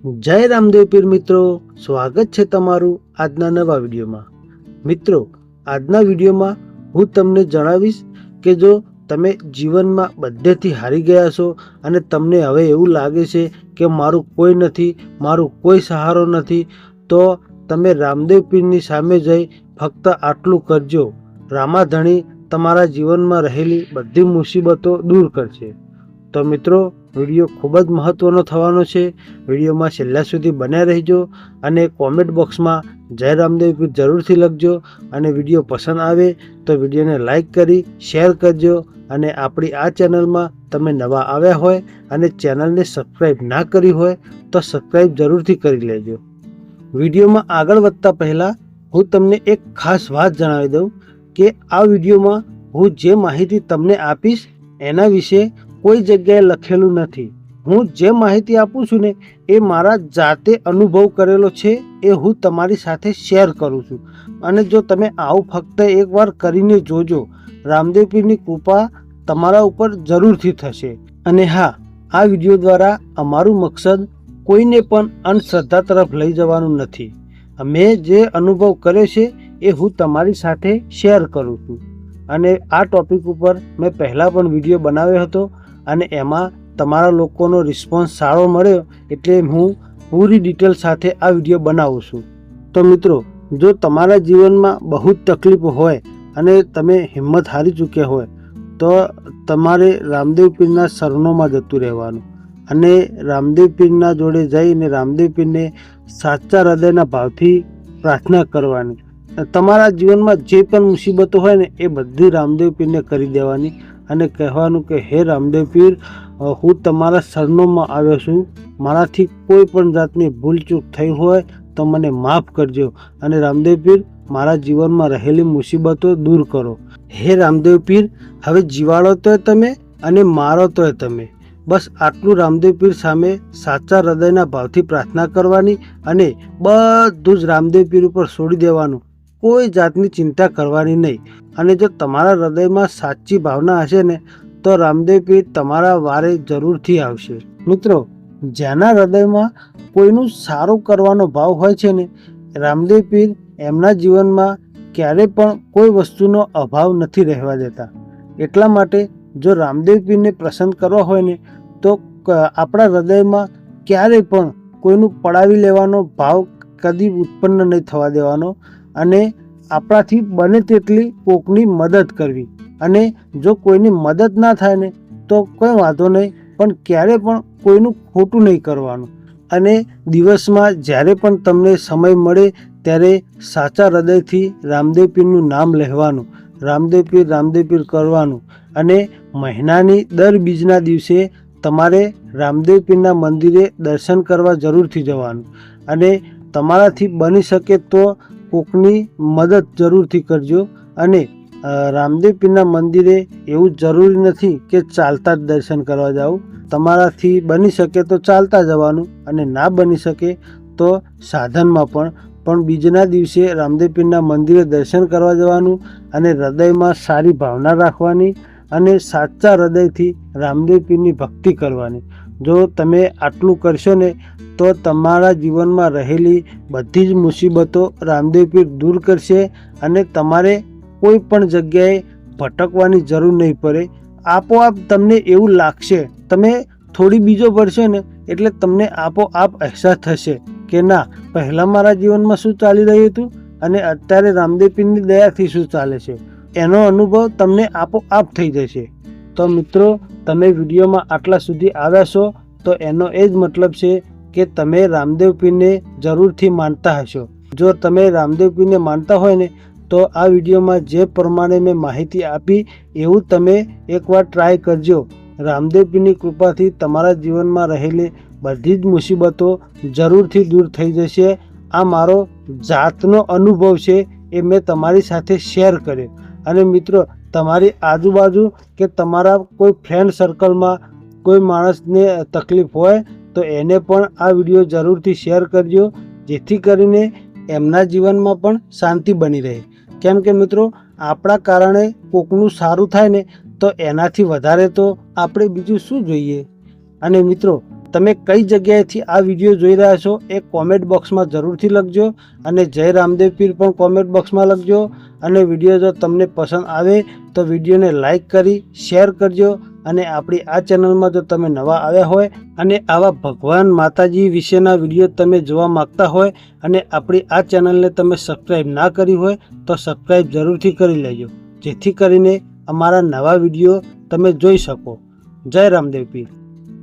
જય રામદેવ પીર મિત્રો, સ્વાગત છે તમારું આજના નવા વિડીયોમાં. મિત્રો, આજના વિડીયોમાં હું તમને જણાવીશ કે જો તમે જીવનમાં બધેથી હારી ગયા છો અને તમને હવે એવું લાગે છે કે મારું કોઈ નથી, મારું કોઈ સહારો નથી, તો તમે રામદેવ પીરની સામે જઈ ફક્ત આટલું કરજો. રામાધણી તમારા જીવનમાં રહેલી બધી મુસીબતો દૂર કરશે. તો મિત્રો, વીડિયો ખૂબ જ મહત્ત્વનો થવાનો છે. વિડીયોમાં છેલ્લા સુધી બન્યા રહેજો અને કોમેન્ટ બોક્સમાં જય રામદેવ જરૂરથી લખજો. અને વીડિયો પસંદ આવે તો વિડીયોને લાઈક કરી, શેર કરજો. અને આપણી આ ચેનલમાં તમે નવા આવ્યા હોય અને ચેનલને સબસ્ક્રાઈબ ના કરી હોય તો સબસ્ક્રાઈબ જરૂરથી કરી લેજો. વિડીયોમાં આગળ વધતા પહેલાં હું તમને એક ખાસ વાત જણાવી દઉં કે આ વિડીયોમાં હું જે માહિતી તમને આપીશ એના વિશે કોઈ જગ્યાએ લખેલું નથી. હું જે માહિતી આપું છું ને, એ મારા જાતે અનુભવ કરેલો છે, એ હું તમારી સાથે શેર કરું છું. અને જો તમે આવું ફક્ત એકવાર કરીને જોજો, રામદેવપીરની કૃપા તમારા ઉપર જરૂરથી થશે. અને હા, આ વીડિયો દ્વારા અમારું મકસદ કોઈને પણ અંધશ્રદ્ધા તરફ લઈ જવાનું નથી. મેં જે અનુભવ કર્યો છે, એ હું તમારી સાથે શેર કરું છું. અને આ ટોપિક ઉપર મેં પહેલાં પણ વીડિયો બનાવ્યો હતો અને એમાં તમારા લોકોનો રિસ્પોન્સ સારો મળ્યો એટલે હું પૂરી ડિટેલ સાથે આ વીડિયો બનાવું છું. તો મિત્રો, જો તમારા જીવનમાં બહુ જ તકલીફ હોય અને તમે હિંમત હારી ચૂક્યા હોય, તો તમારે રામદેવ પીરના શરણોમાં જતું રહેવાનું. અને રામદેવ પીરના જોડે જઈને રામદેવ પીરને સાચા હૃદયના ભાવથી પ્રાર્થના કરવાની. તમારા જીવનમાં જે પણ મુસીબતો હોય ને, એ બધી રામદેવ પીરને કરી દેવાની. અને કહેવાનું કે, હે રામદેવ પીર હું તમારા શરણોમાં આવ્યો છું. મારાથી કોઈ પણ જાતની ભૂલચૂક થઈ હોય તો મને માફ કરજો. અને રામદેવ પીર મારા જીવનમાં રહેલી મુસીબતો દૂર કરો. હે રામદેવ પીર હવે જીવાડો તોય તમે અને મારો તોય તમે. બસ આટલું રામદેવ પીર સામે સાચા હૃદયના ભાવથી પ્રાર્થના કરવાની અને બધું જ રામદેવ પીર ઉપર છોડી દેવાનું. કોઈ જાતની ચિંતા કરવાની નહીં. અને જો તમારા હૃદયમાં સાચી ભાવના હશે ને, તો રામદેવ પીર તમારા વારે જરૂરથી આવશે. મિત્રો જેના હૃદયમાં કોઈનું સારું કરવાનો ભાવ હોય છે ને, રામદેવ પીર એમના જીવનમાં ક્યારે પણ કોઈ વસ્તુનો અભાવ નથી રહેવા દેતા. એટલા માટે જો રામદેવ પીરને પ્રસન્ન કરવા હોય ને, તો આપણા હૃદયમાં ક્યારેય પણ કોઈનું પડાવી લેવાનો ભાવ કદી ઉત્પન્ન નહીં થવા દેવાનો. અને આપણાથી બને તેટલી કોકની મદદ કરવી. અને જો કોઈની મદદ ના થાય ને, તો કોઈ વાંધો નહીં, પણ ક્યારે પણ કોઈનું ખોટું નહીં કરવાનું. અને દિવસમાં જ્યારે પણ તમને સમય મળે, ત્યારે સાચા હૃદયથી રામદેવ પીરનું નામ લેવાનું રામદેવ પીર રામદેવ પીર કરવાનું. અને મહિનાની દર બીજના દિવસે તમારે રામદેવ પીરના મંદિરે દર્શન કરવા જરૂરથી જવાનું. અને તમારાથી બની શકે તો કોકની મદદ જરૂરથી કરજો અને રામદેવપીરના રામદેવ પીરના મંદિરે એવું જરૂરી નથી કે ચાલતા જ દર્શન કરવા જાઓ. તમારાથી બની શકે તો ચાલતા જવાનું અને ના બની શકે તો સાધનમાં પણ. પણ બીજના દિવસે રામદેવ પીરના મંદિરે દર્શન કરવા જવાનું અને હૃદયમાં સારી ભાવના રાખવાની અને સાચા હૃદયથી રામદેવ પીરની ભક્તિ કરવાની. જો તમે આટલું કરશો ને, તો તમારા જીવનમાં રહેલી બધી જ મુસીબતો રામદેવ પીર દૂર કરશે અને તમારે કોઈ પણ જગ્યાએ ભટકવાની જરૂર નહીં પડે. આપોઆપ તમને એવું લાગશે, તમે થોડી બીજો ભરશો ને, એટલે તમને આપોઆપ અહેસાસ થશે કે ના, પહેલાં મારા જીવનમાં શું ચાલી રહ્યું હતું અને અત્યારે રામદેવ પીરની દયાથી શું ચાલે છે? એનો અનુભવ તમને આપોઆપ થઈ જશે. તો મિત્રો, તમે વિડીયોમાં આટલા સુધી આવ્યા છો, તો એનો એ જ મતલબ છે કે તમે રામદેવ પીરને જરૂરથી માનતા હશો. જો તમે રામદેવ પીરને માનતા હોય ને, તો આ વિડીયોમાં જે પ્રમાણે મેં માહિતી આપી, એવું તમે એકવાર ટ્રાય કરજો. રામદેવ પીરની કૃપાથી તમારા જીવનમાં રહેલી બધી જ મુસીબતો જરૂરથી દૂર થઈ જશે. આ મારો જાતનો અનુભવ છે એ મેં તમારી સાથે શેર કર્યો. અને મિત્રો તમારી આજુબાજુ કે તમારા કોઈ ફ્રેન્ડ સર્કલમાં કોઈ માણસને તકલીફ હોય, તો એને પણ આ વીડિયો જરૂરથી શેર કરજો, જેથી કરીને એમના જીવનમાં પણ શાંતિ બની રહે. કેમ કે મિત્રો, આપણા કારણે કોકનું સારું થાય ને, તો એનાથી વધારે તો આપણે બીજું શું જોઈએ? અને મિત્રો તમે કઈ જગ્યાએથી આ વીડિયો જોઈ રહ્યા છો એ કોમેન્ટ બોક્સમાં જરૂરથી લખજો અને જય રામદેવ પીર પણ કોમેન્ટ બોક્સમાં લખજો. અને વીડિયો જો તમને પસંદ આવે તો વિડીયોને લાઈક કરી શેર કરજો અને આપણી આ ચેનલમાં જો તમે નવા આવ્યા હોય અને આવા ભગવાન માતાજી વિશેના વીડિયો તમે જોવા માંગતા હોય અને આપણી આ ચેનલને તમે સબસ્ક્રાઈબ ના કરી હોય તો સબસ્ક્રાઈબ જરૂરથી કરી લેજો. જેથી કરીને અમારા નવા વીડિયો તમે જોઈ શકો. જય રામદેવ પીર.